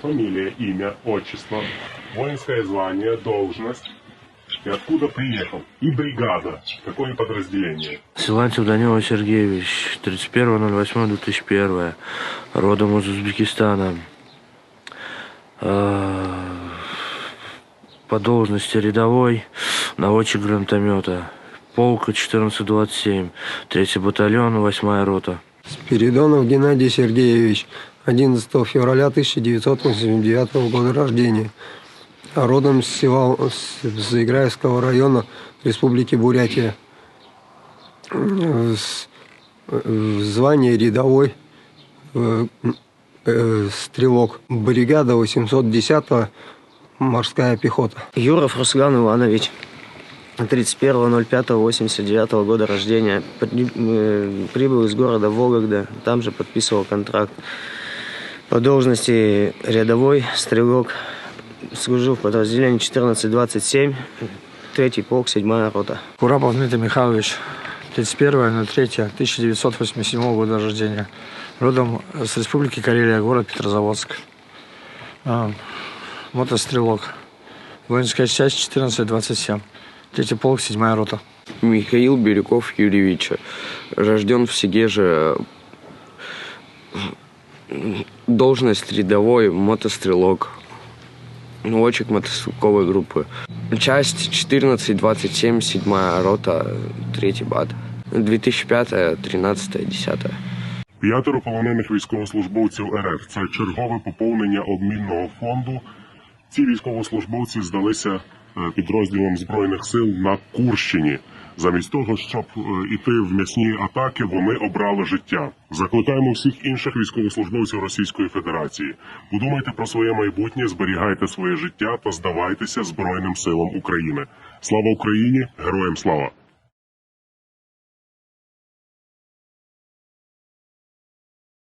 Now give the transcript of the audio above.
Фамилия, имя, отчество, воинское звание, должность и откуда приехал. И бригада, какое подразделение. Силантьев Данила Сергеевич, 31.08.2001, родом из Узбекистана. А, По должности рядовой, наводчик гранатомета. Полка 1427, 3 батальон, 8 рота. Спиридонов Геннадий Сергеевич, 11 февраля 1989 года рождения. Родом с, Севал, с Заиграевского района Республики Бурятия. С- э, Звание рядовой э, э, стрелок. Бригада 810 морская пехота. Юров Руслан Иванович. 31.05.89 года рождения. При- э, Прибыл из города Вологда. Там же подписывал контракт. По должности рядовой стрелок. Служил в подразделении 1427. Третий полк, седьмая рота. Курапов Дмитрий Михайлович, 31.03.1987 года рождения. Родом с Республики Карелия, город Петрозаводск. А, Мотострелок. Воинская часть 1427. Третий полк, седьмая рота. Михаил Бирюков Юрьевич. Рожден в Сегеже. Должность рядовой мотострелок. Наводчик мотострелковой группы. Часть 1427, седьмая рота, третий бат. 2005, 13, 10. П'ятеро полонених військовослужбовців РФ. Це чергове поповнення обмінного фонду. Ці військовослужбовці здалися е, підрозділам збройних сил на Курщині. Замість того, щоб е, іти в м'ясні атаки, вони обрали життя. Закликаємо всіх інших військовослужбовців Російської Федерації. Подумайте про своє майбутнє, зберігайте своє життя та здавайтеся Збройним силам України. Слава Україні! Героям слава!